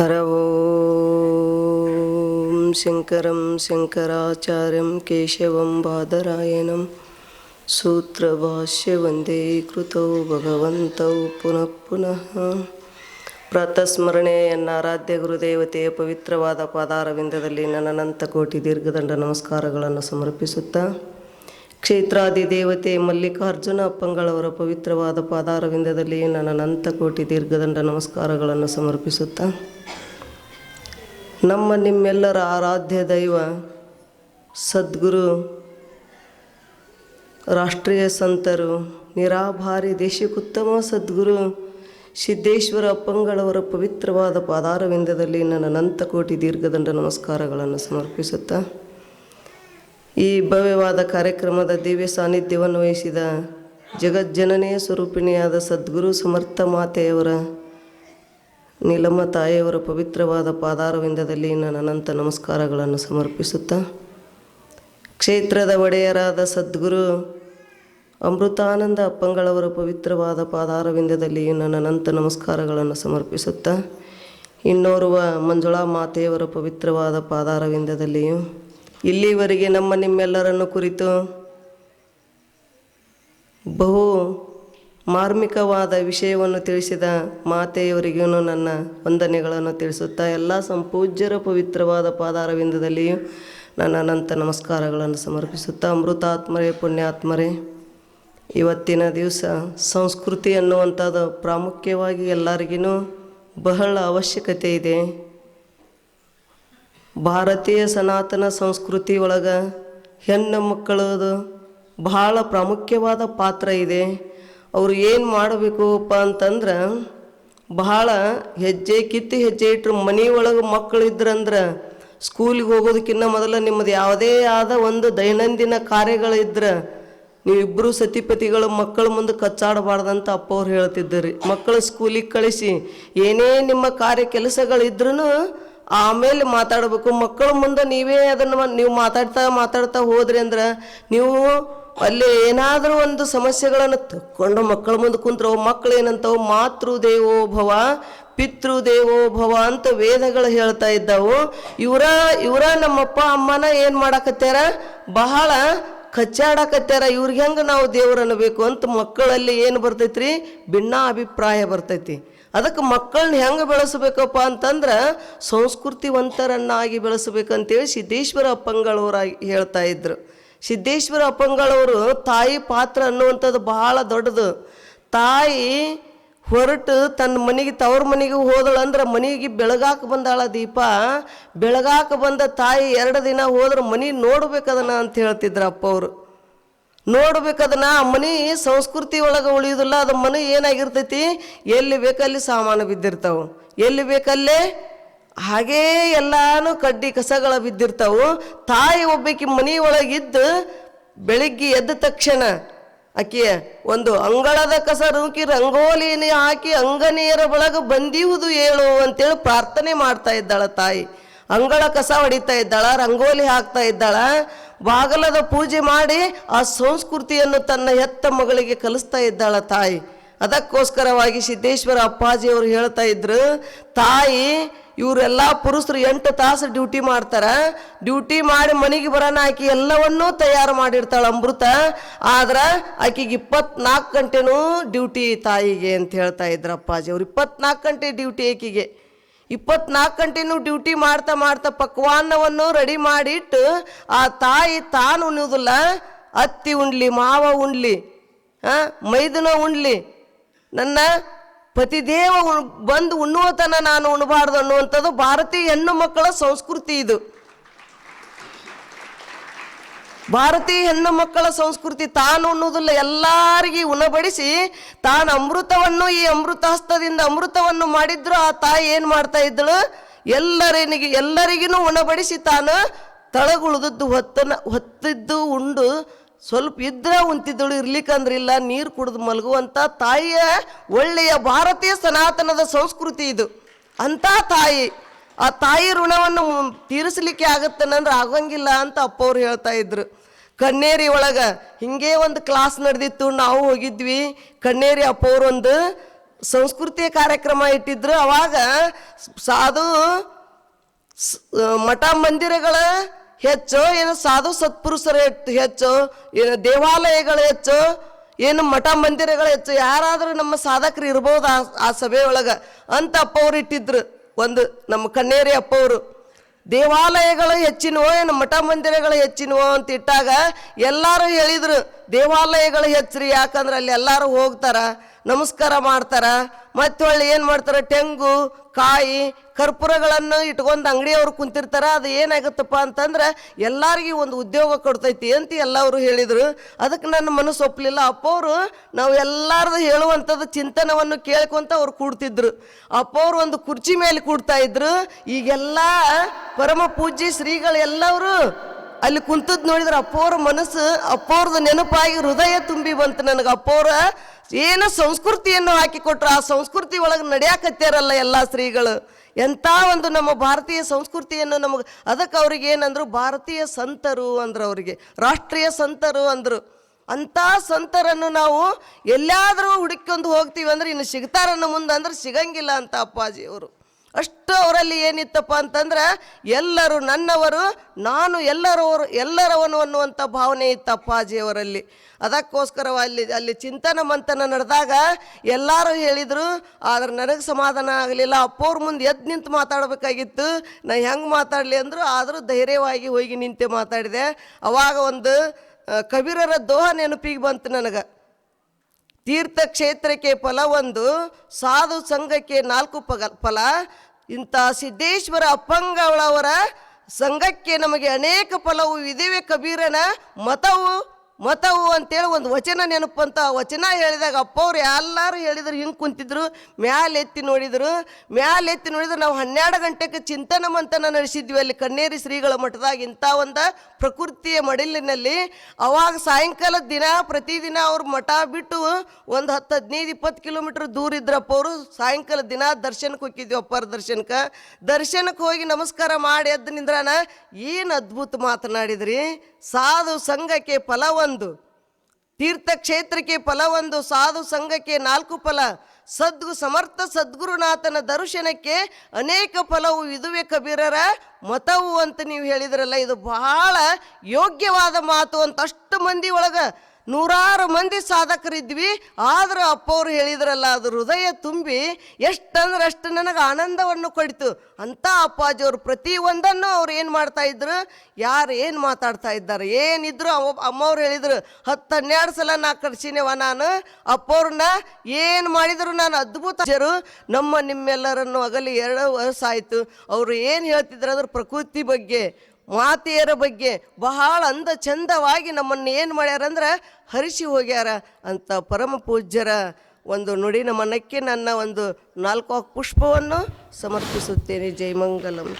हर ॐ शङ्करं शङ्कराचार्यं केशवं बादरायणं सूत्रभाष्य वन्दे कृतौ ಭಗವಂತೌ ಪುನಃ ಪುನಃ ಪ್ರಾತಸ್ಮರಣೆ ಆರಾಧ್ಯ ಗುರುದೇವತೆಯ ಪವಿತ್ರವಾದ ಪಾದಾರವಿಂದದಲ್ಲಿ ನನ್ನ ಅನಂತ ಕೋಟಿ ದೀರ್ಘದಂಡ ನಮಸ್ಕಾರಗಳನ್ನು ಸಮರ್ಪಿಸುತ್ತಾ ಕ್ಷೇತ್ರಾದಿ ದೇವತೆ ಮಲ್ಲಿಕಾರ್ಜುನ ಅಪ್ಪಂಗಳವರ ಪವಿತ್ರವಾದ ಪಾದಾರವಿಂದದಲ್ಲಿ ನನ್ನ ನಂತ ಕೋಟಿ ದೀರ್ಘದಂಡ ನಮಸ್ಕಾರಗಳನ್ನು ಸಮರ್ಪಿಸುತ್ತಾ, ನಮ್ಮ ನಿಮ್ಮೆಲ್ಲರ ಆರಾಧ್ಯ ದೈವ ಸದ್ಗುರು, ರಾಷ್ಟ್ರೀಯ ಸಂತರು, ನಿರಾಭಾರಿ ದೇಶಕ್ಕುತ್ತಮ ಸದ್ಗುರು, ಸಿದ್ದೇಶ್ವರ ಅಪ್ಪಂಗಳವರ ಪವಿತ್ರವಾದ ಪಾದಾರವಿಂದದಲ್ಲಿ ನನ್ನ ನಂತ ಕೋಟಿ ದೀರ್ಘದಂಡ ನಮಸ್ಕಾರಗಳನ್ನು ಸಮರ್ಪಿಸುತ್ತಾ ಈ ಭವ್ಯವಾದ ಕಾರ್ಯಕ್ರಮದ ದಿವ್ಯ ಸಾನ್ನಿಧ್ಯವನ್ನು ವಹಿಸಿದ ಜಗಜ್ಜನನೆಯ ಸ್ವರೂಪಿಣಿಯಾದ ಸದ್ಗುರು ಸಮರ್ಥ ಮಾತೆಯವರ ನೀಲಮ್ಮ ತಾಯಿಯವರ ಪವಿತ್ರವಾದ ಪಾದಾರವಿಂದದಲ್ಲಿ ನನ್ನ ಅನಂತ ನಮಸ್ಕಾರಗಳನ್ನು ಸಮರ್ಪಿಸುತ್ತಾ, ಕ್ಷೇತ್ರದ ಒಡೆಯರಾದ ಸದ್ಗುರು ಅಮೃತಾನಂದ ಅಪ್ಪಂಗಳವರ ಪವಿತ್ರವಾದ ಪಾದಾರವಿಂದದಲ್ಲಿ ನನ್ನ ಅನಂತ ನಮಸ್ಕಾರಗಳನ್ನು ಸಮರ್ಪಿಸುತ್ತಾ, ಇನ್ನೋರ್ವ ಮಂಜುಳಾ ಮಾತೆಯವರ ಪವಿತ್ರವಾದ ಪಾದಾರವಿಂದದಲ್ಲಿಯೂ ಇಲ್ಲಿವರೆಗೆ ನಮ್ಮ ನಿಮ್ಮೆಲ್ಲರನ್ನು ಕುರಿತು ಬಹು ಮಾರ್ಮಿಕವಾದ ವಿಷಯವನ್ನು ತಿಳಿಸಿದ ಮಾತೆಯವರಿಗೂ ನನ್ನ ವಂದನೆಗಳನ್ನು ತಿಳಿಸುತ್ತಾ ಎಲ್ಲ ಸಂಪೂಜ್ಯರ ಪವಿತ್ರವಾದ ಪಾದಾರವಿಂದದಲ್ಲಿಯೂ ನನ್ನ ಅನಂತ ನಮಸ್ಕಾರಗಳನ್ನು ಸಮರ್ಪಿಸುತ್ತಾ, ಅಮೃತಾತ್ಮರೇ, ಪುಣ್ಯಾತ್ಮರೇ, ಇವತ್ತಿನ ದಿವಸ ಸಂಸ್ಕೃತಿ ಅನ್ನುವಂಥದ್ದು ಪ್ರಾಮುಖ್ಯವಾಗಿ ಎಲ್ಲರಿಗೂ ಬಹಳ ಅವಶ್ಯಕತೆ ಇದೆ. ಭಾರತೀಯ ಸನಾತನ ಸಂಸ್ಕೃತಿ ಒಳಗೆ ಹೆಣ್ಣು ಮಕ್ಕಳದು ಬಹಳ ಪ್ರಾಮುಖ್ಯವಾದ ಪಾತ್ರ ಇದೆ. ಅವರು ಏನು ಮಾಡಬೇಕಪ್ಪ ಅಂತಂದ್ರೆ ಬಹಳ ಹೆಜ್ಜೆ ಕಿತ್ತು ಹೆಜ್ಜೆ ಇಟ್ಟರು ಮನೆಯೊಳಗೆ ಮಕ್ಕಳು ಇದ್ರಂದ್ರೆ ಸ್ಕೂಲಿಗೆ ಹೋಗೋದಕ್ಕಿಂತ ಮೊದಲು ನಿಮ್ಮದು ಯಾವುದೇ ಆದ ಒಂದು ದೈನಂದಿನ ಕಾರ್ಯಗಳಿದ್ರೆ ನೀವಿಬ್ಬರು ಸತಿಪತಿಗಳು ಮಕ್ಕಳ ಮುಂದೆ ಕಚ್ಚಾಡಬಾರ್ದಂತ ಅಪ್ಪ ಅವ್ರು ಹೇಳ್ತಿದ್ದರು. ಮಕ್ಕಳು ಸ್ಕೂಲಿಗೆ ಕಳಿಸಿ ಏನೇ ನಿಮ್ಮ ಕಾರ್ಯ ಕೆಲಸಗಳಿದ್ರೂ ಆಮೇಲೆ ಮಾತಾಡಬೇಕು. ಮಕ್ಕಳ ಮುಂದೆ ನೀವೇ ಅದನ್ನು ನೀವು ಮಾತಾಡ್ತಾ ಮಾತಾಡ್ತಾ ಹೋದ್ರಿ ಅಂದ್ರೆ ನೀವು ಅಲ್ಲಿ ಏನಾದರೂ ಒಂದು ಸಮಸ್ಯೆಗಳನ್ನು ತಕ್ಕೊಂಡು ಮಕ್ಕಳ ಮುಂದೆ ಕುಂತ್ರು ಮಕ್ಕಳು ಏನಂತವು? ಮಾತೃ ದೇವೋ ಭವ, ಪಿತೃ ದೇವೋ ಭವ ಅಂತ ವೇದಗಳು ಹೇಳ್ತಾ ಇದ್ದಾವೆ. ಇವರ ಇವರ ನಮ್ಮಪ್ಪ ಅಮ್ಮನ ಏನು ಮಾಡಾಕತ್ಯಾರ? ಬಹಳ ಕಚ್ಚಾಡಕತ್ಯಾರ. ಇವ್ರಿಗೆ ಹೆಂಗೆ ನಾವು ದೇವ್ರು ಅನ್ನಬೇಕು ಅಂತ ಮಕ್ಕಳಲ್ಲಿ ಏನು ಬರ್ತೈತ್ರಿ? ಭಿನ್ನ ಅಭಿಪ್ರಾಯ ಬರ್ತೈತಿ. ಅದಕ್ಕೆ ಮಕ್ಕಳನ್ನ ಹೆಂಗೆ ಬೆಳೆಸಬೇಕಪ್ಪ ಅಂತಂದ್ರೆ ಸಂಸ್ಕೃತಿವಂತರನ್ನಾಗಿ ಬೆಳೆಸಬೇಕಂತೇಳಿ ಸಿದ್ದೇಶ್ವರ ಅಪ್ಪಂಗಳವರಾಗಿ ಹೇಳ್ತಾ ಇದ್ರು. ಸಿದ್ದೇಶ್ವರ ಅಪ್ಪಂಗಳವರು ತಾಯಿ ಪಾತ್ರ ಅನ್ನುವಂಥದ್ದು ಬಹಳ ದೊಡ್ಡದು. ತಾಯಿ ಹೊರಟು ತನ್ನ ಮನೆಗೆ, ತವ್ರ ಮನೆಗೆ ಹೋದಳಂದ್ರೆ ಮನೆಗೆ ಬೆಳಗಾಕ ಬಂದಾಳ ದೀಪ. ಬೆಳಗಾಕ ಬಂದ ತಾಯಿ ಎರಡು ದಿನ ಹೋದ್ರೆ ಮನೆ ನೋಡ್ಬೇಕದನ್ನ ಅಂತ ಹೇಳ್ತಿದ್ರು ಅಪ್ಪ ಅವರು ನೋಡ್ಬೇಕದನ್ನ ಆ ಮನೆ ಸಂಸ್ಕೃತಿ ಒಳಗೆ ಉಳಿಯೋದಿಲ್ಲ, ಅದು ಮನೆ ಏನಾಗಿರ್ತೈತಿ? ಎಲ್ಲಿ ಬೇಕಲ್ಲಿ ಸಾಮಾನು ಬಿದ್ದಿರ್ತಾವೆ. ಎಲ್ಲಿ ಬೇಕಲ್ಲೇ? ಹಾಗೇ ಎಲ್ಲಾನು ಕಡ್ಡಿ ಕಸಗಳ ಬಿದ್ದಿರ್ತಾವು. ತಾಯಿ ಒಬ್ಬಾಕಿ ಮನೆ ಒಳಗಿದ್ದು ಬೆಳಿಗ್ಗೆ ಎದ್ದ ತಕ್ಷಣ ಆಕೆ ಒಂದು ಅಂಗಳದ ಕಸ ರೂಕಿ ರಂಗೋಲಿನಿ ಹಾಕಿ ಅಂಗನಿಯರ ಒಳಗೆ ಬಂದಿವುದು ಏಳು ಅಂತೇಳಿ ಪ್ರಾರ್ಥನೆ ಮಾಡ್ತಾ ಇದ್ದಾಳ ತಾಯಿ. ಅಂಗಳ ಕಸ ಹೊಡಿತಾ ಇದ್ದಾಳ, ರಂಗೋಲಿ ಹಾಕ್ತಾ ಇದ್ದಾಳ. ಬಾಗಲದ ಪೂಜೆ ಮಾಡಿ ಆ ಸಂಸ್ಕೃತಿಯನ್ನು ತನ್ನ ಹೆತ್ತ ಮಗಳಿಗೆ ಕಲಿಸ್ತಾ ಇದ್ದಾಳ ತಾಯಿ. ಅದಕ್ಕೋಸ್ಕರವಾಗಿ ಸಿದ್ದೇಶ್ವರ ಅಪ್ಪಾಜಿಯವರು ಹೇಳ್ತಾ ಇದ್ರು, ತಾಯಿ, ಇವರೆಲ್ಲ ಪುರುಷರು ಎಂಟು ತಾಸು ಡ್ಯೂಟಿ ಮಾಡ್ತಾರೆ. ಡ್ಯೂಟಿ ಮಾಡಿ ಮನೆಗೆ ಬರೋಣ, ಆಕೆ ಎಲ್ಲವನ್ನೂ ತಯಾರು ಮಾಡಿರ್ತಾಳೆ ಅಮೃತ. ಆದ್ರೆ ಆಕೆಗೆ ಇಪ್ಪತ್ನಾಲ್ಕು ಗಂಟೆನೂ ಡ್ಯೂಟಿ ತಾಯಿಗೆ ಅಂತ ಹೇಳ್ತಾ ಇದ್ರು ಅಪ್ಪಾಜಿ. ಅವ್ರು ಇಪ್ಪತ್ನಾಲ್ಕು ಗಂಟೆ ಡ್ಯೂಟಿ ಆಕಿಗೆ. ಇಪ್ಪತ್ನಾಲ್ಕು ಗಂಟೆನೂ ಡ್ಯೂಟಿ ಮಾಡ್ತಾ ಮಾಡ್ತಾ ಪಕ್ವಾನ್ನವನ್ನು ರೆಡಿ ಮಾಡಿಟ್ಟು, ಆ ತಾಯಿ ತಾನು ಉಣ್ಣುವುದಿಲ್ಲ ಅತ್ತಿ ಉಣ್ಲಿ, ಮಾವ ಉಣ್ಲಿ, ಆ, ಮೈದನ ಉಣ್ಲಿ, ನನ್ನ ಪತಿದೇವ ಬಂದು ಉಣ್ಣುವತನ ನಾನು ಉಣ್ಬಾರ್ದು ಅನ್ನುವಂಥದ್ದು ಭಾರತೀಯ ಹೆಣ್ಣು ಮಕ್ಕಳ ಸಂಸ್ಕೃತಿ ಇದು. ಭಾರತೀಯ ಹೆಣ್ಣು ಮಕ್ಕಳ ಸಂಸ್ಕೃತಿ ತಾನು ಅನ್ನೋದಿಲ್ಲ ಎಲ್ಲಾರಿಗೆ ಉಣಬಡಿಸಿ, ತಾನು ಅಮೃತವನ್ನು ಈ ಅಮೃತಹಸ್ತದಿಂದ ಅಮೃತವನ್ನು ಮಾಡಿದ್ರು ಆ ತಾಯಿ ಏನು ಮಾಡ್ತಾ ಇದ್ದಳು? ಎಲ್ಲರಿಗೆ ಎಲ್ಲರಿಗೂ ಉಣಬಡಿಸಿ ತಾನು ತಳಗುಳಿದದ್ದು ಹೊತ್ತನ, ಹೊತ್ತಿದ್ದು ಉಂಡು. ಸ್ವಲ್ಪ ಇದ್ರೆ ಉಂತಿದ್ದಳು ಇರ್ಲಿಕ್ಕಂದ್ರಿಲ್ಲ ನೀರು ಕುಡಿದು ಮಲಗುವಂಥ ತಾಯಿಯ ಒಳ್ಳೆಯ ಭಾರತೀಯ ಸನಾತನದ ಸಂಸ್ಕೃತಿ ಇದು. ಅಂಥ ತಾಯಿ. ಆ ತಾಯಿ ಋಣವನ್ನು ತೀರಿಸಲಿಕ್ಕೆ ಆಗತ್ತನಂದ್ರೆ ಆಗಂಗಿಲ್ಲ ಅಂತ ಅಪ್ಪವ್ರು ಹೇಳ್ತಾ ಇದ್ರು. ಕಣ್ಣೇರಿ ಒಳಗೆ ಹಿಂಗೆ ಒಂದು ಕ್ಲಾಸ್ ನಡೆದಿತ್ತು, ನಾವು ಹೋಗಿದ್ವಿ. ಕಣ್ಣೇರಿ ಅಪ್ಪವ್ರು ಒಂದು ಸಂಸ್ಕೃತಿಯ ಕಾರ್ಯಕ್ರಮ ಇಟ್ಟಿದ್ರು. ಅವಾಗ ಸಾಧು ಮಠ ಮಂದಿರಗಳ ಹೆಚ್ಚು, ಏನು ಸಾಧು ಸತ್ಪುರುಷರ ಹೆಚ್- ಹೆಚ್ಚು, ಏನು ದೇವಾಲಯಗಳು ಹೆಚ್ಚು, ಏನು ಮಠ ಮಂದಿರಗಳು ಹೆಚ್ಚು, ಯಾರಾದರೂ ನಮ್ಮ ಸಾಧಕರು ಇರ್ಬೋದು ಆ ಆ ಸಭೆ ಒಳಗೆ ಅಂತ ಅಪ್ಪವ್ರು ಇಟ್ಟಿದ್ರು. ಒಂದು ನಮ್ಮ ಕಣ್ಣೇರಿ ಅಪ್ಪವರು, ದೇವಾಲಯಗಳು ಹೆಚ್ಚಿನವೋ, ಏನು ಮಠ ಮಂದಿರಗಳು ಹೆಚ್ಚಿನವೋ ಅಂತ ಇಟ್ಟಾಗ ಎಲ್ಲರೂ ಹೇಳಿದರು, ದೇವಾಲಯಗಳು ಹೆಚ್ಚ್ರಿ, ಯಾಕಂದ್ರೆ ಅಲ್ಲಿ ಎಲ್ಲರೂ ಹೋಗ್ತಾರ. ನಮಸ್ಕಾರ ಮಾಡ್ತಾರ. ಮತ್ತೆ ಹೊಳ್ಳಿ ಏನು ಮಾಡ್ತಾರೆ? ತೆಂಗು, ಕಾಯಿ, ಕರ್ಪೂರಗಳನ್ನು ಇಟ್ಕೊಂಡು ಅಂಗಡಿಯವರು ಕುಂತಿರ್ತಾರೆ. ಅದು ಏನಾಗುತ್ತಪ್ಪ ಅಂತಂದ್ರೆ ಎಲ್ಲರಿಗೂ ಒಂದು ಉದ್ಯೋಗ ಕೊಡ್ತೈತಿ ಅಂತ ಎಲ್ಲವರು ಹೇಳಿದರು. ಅದಕ್ಕೆ ನನ್ನ ಮನಸ್ಸು ಒಪ್ಪಲಿಲ್ಲ ಅಪ್ಪವರು ನಾವು ಎಲ್ಲರದು ಹೇಳುವಂಥದ್ದು ಚಿಂತನವನ್ನು ಕೇಳ್ಕೊಂತ ಅವ್ರು ಕೂಡ್ತಿದ್ರು. ಅಪ್ಪವ್ರು ಒಂದು ಕುರ್ಚಿ ಮೇಲೆ ಕೂಡ್ತಾ ಇದ್ರು. ಈಗೆಲ್ಲ ಪರಮ ಪೂಜ್ಯ ಶ್ರೀಗಳು ಎಲ್ಲವರು ಅಲ್ಲಿ ಕುಂತದ್ ನೋಡಿದ್ರೆ ಅಪ್ಪವ್ರ ಮನಸ್ಸು ಅಪ್ಪವ್ರದ್ದು ನೆನಪಾಗಿ ಹೃದಯ ತುಂಬಿ ಬಂತು ನನಗೆ. ಅಪ್ಪವ್ರ ಏನು ಸಂಸ್ಕೃತಿಯನ್ನು ಹಾಕಿಕೊಟ್ರು, ಆ ಸಂಸ್ಕೃತಿ ಒಳಗೆ ನಡೆಯಾಕತ್ಯಾರಲ್ಲ ಎಲ್ಲ ಸ್ತ್ರೀಗಳು. ಎಂಥ ಒಂದು ನಮ್ಮ ಭಾರತೀಯ ಸಂಸ್ಕೃತಿಯನ್ನು ನಮಗೆ, ಅದಕ್ಕೆ ಅವ್ರಿಗೆ ಏನಂದ್ರು ಭಾರತೀಯ ಸಂತರು ಅಂದ್ರು ಅವರಿಗೆ, ರಾಷ್ಟ್ರೀಯ ಸಂತರು ಅಂದರು. ಅಂಥ ಸಂತರನ್ನು ನಾವು ಎಲ್ಲಾದರೂ ಹುಡುಕೊಂಡು ಹೋಗ್ತೀವಿ ಅಂದ್ರೆ ಇನ್ನು ಸಿಗ್ತಾರನ್ನು ಮುಂದೆ ಅಂದ್ರೆ ಸಿಗಂಗಿಲ್ಲ ಅಂತ ಅಪ್ಪಾಜಿ ಅವರು ಅಷ್ಟು ಅವರಲ್ಲಿ ಏನಿತ್ತಪ್ಪ ಅಂತಂದ್ರೆ ಎಲ್ಲರೂ ನನ್ನವರು, ನಾನು ಎಲ್ಲರವರು, ಎಲ್ಲರವನು ಅನ್ನುವಂಥ ಭಾವನೆ ಇತ್ತು ಅಪ್ಪಾಜಿಯವರಲ್ಲಿ ಅದಕ್ಕೋಸ್ಕರ ಅಲ್ಲಿ ಅಲ್ಲಿ ಚಿಂತನ ಮಂಥನ ನಡೆದಾಗ ಎಲ್ಲರೂ ಹೇಳಿದರು, ಆದ್ರೆ ನನಗೆ ಸಮಾಧಾನ ಆಗಲಿಲ್ಲ, ಅಪ್ಪವ್ರ ಮುಂದೆ ಎದ್ದು ನಿಂತು ಮಾತಾಡಬೇಕಾಗಿತ್ತು, ನಾ ಹೆಂಗೆ ಮಾತಾಡಲಿ ಅಂದರು ಆದರೂ ಧೈರ್ಯವಾಗಿ ಹೋಗಿ ನಿಂತೆ ಮಾತಾಡಿದೆ. ಅವಾಗ ಒಂದು ಕಬೀರರ ದೋಹ ನೆನಪಿಗೆ ಬಂತು ನನಗೆ. ತೀರ್ಥಕ್ಷೇತ್ರಕ್ಕೆ ಫಲ ಒಂದು ಸಾಧು ಸಂಘಕ್ಕೆ ನಾಲ್ಕು ಪಗ, ಫಲ. ಇಂಥ ಸಿದ್ದೇಶ್ವರ ಅಪ್ಪಂಗಳವರ ಸಂಘಕ್ಕೆ ನಮಗೆ ಅನೇಕ ಫಲವು ಇದಿವೆ ಕಬೀರನ ಮತವು. ಮತವು ಅಂತೇಳಿ ಒಂದು ವಚನ ನೆನಪಂತ ಆ ವಚನ ಹೇಳಿದಾಗ ಅಪ್ಪವ್ರು ಎಲ್ಲರೂ ಹೇಳಿದ್ರು, ಹಿಂಗೆ ಕುಂತಿದ್ರು, ಮ್ಯಾಲೆ ಎತ್ತಿ ನೋಡಿದ್ರು, ಮ್ಯಾಲೆ ಎತ್ತಿ ನೋಡಿದ್ರು, ನಾವು ಹನ್ನೆರಡು ಗಂಟೆಗೆ ಚಿಂತನ ಮಂತನ ನಡೆಸಿದ್ವಿ ಅಲ್ಲಿ ಕಣ್ಣೇರಿ ಶ್ರೀಗಳ ಮಠದಾಗ ಇಂಥ ಒಂದು ಪ್ರಕೃತಿಯ ಮಡಿಲಿನಲ್ಲಿ. ಅವಾಗ ಸಾಯಂಕಾಲ ದಿನ, ಪ್ರತಿದಿನ ಅವ್ರ ಮಠ ಬಿಟ್ಟು ಒಂದು ಹತ್ತು ಹದಿನೈದು, ಇಪ್ಪತ್ತು ಕಿಲೋಮೀಟ್ರ್ ದೂರ ಇದ್ರಪ್ಪ ಅವರು ಸಾಯಂಕಾಲ ದಿನ ದರ್ಶನಕ್ಕೆ ಹೋಗಿದ್ವಿ ಅಪ್ಪರ ದರ್ಶನಕ್ಕೆ. ದರ್ಶನಕ್ಕೆ ಹೋಗಿ ನಮಸ್ಕಾರ ಮಾಡಿ ಎದ್ದು ನಿಂದ್ರಾನ ಏನು ಅದ್ಭುತ ಮಾತನಾಡಿದ್ರಿ. ಸಾಧು ಸಂಘಕ್ಕೆ ಫಲ ಒಂದು. ತೀರ್ಥಕ್ಷೇತ್ರಕ್ಕೆ ಫಲವೊಂದು, ಸಾಧು ಸಂಘಕ್ಕೆ ನಾಲ್ಕು ಫಲ. ಸದ್ಗು, ಸಮರ್ಥ ಸದ್ಗುರುನಾಥನ ದರ್ಶನಕ್ಕೆ ಅನೇಕ ಫಲವು ಇದುವೆ ಕಬೀರರ ಮತವು ಅಂತ ನೀವು ಹೇಳಿದ್ರಲ್ಲ, ಇದು ಬಹಳ ಯೋಗ್ಯವಾದ ಮಾತು ಅಂತ ಅಷ್ಟು ಮಂದಿ ಒಳಗ ನೂರಾರು ಮಂದಿ ಸಾಧಕರಿದ್ವಿ. ಆದರೂ ಅಪ್ಪವ್ರು ಹೇಳಿದ್ರಲ್ಲ, ಅದು ಹೃದಯ ತುಂಬಿ ಎಷ್ಟಂದ್ರೆ ಅಷ್ಟು ನನಗೆ ಆನಂದವನ್ನು ಕೊಡಿತು. ಅಂತ ಅಪ್ಪಾಜಿಯವರು ಪ್ರತಿ ಒಂದನ್ನು ಅವ್ರು ಏನು ಮಾಡ್ತಾ ಇದ್ರು? ಯಾರು ಏನು ಮಾತಾಡ್ತಾ ಇದ್ದಾರೆ? ಏನಿದ್ರು ಅವ ಅಮ್ಮವ್ರು ಹೇಳಿದ್ರು ಹತ್ತು ಹನ್ನೆರಡು ಸಲ ನಾ ಕರ್ಸಿನೇವ ನಾನು. ಅಪ್ಪವ್ರನ್ನ ಏನು ಮಾಡಿದ್ರು ನಾನು ಅದ್ಭುತ ಜರು. ನಮ್ಮ ನಿಮ್ಮೆಲ್ಲರನ್ನು ಅಗಲಿ ಎರಡು ವರ್ಷ ಆಯಿತು. ಅವರು ಏನು ಹೇಳ್ತಿದ್ರು ಅದ್ರ ಪ್ರಕೃತಿ ಬಗ್ಗೆ. ಮಾತೆಯರ ಬಗ್ಗೆ ಬಹಳ ಅಂದ ಚಂದವಾಗಿ ನಮ್ಮನ್ನು ಏನು ಮಾಡ್ಯಾರಂದ್ರೆ ಹರಿಸಿ ಹೋಗ್ಯಾರ ಅಂತ ಪರಮ ಪೂಜ್ಯರ ಒಂದು ನುಡಿ ನಮನಕ್ಕೆ ನನ್ನ ಒಂದು ನಾಲ್ಕು ಪುಷ್ಪವನ್ನು ಸಮರ್ಪಿಸುತ್ತೇನೆ. ಜೈ ಮಂಗಲಂ.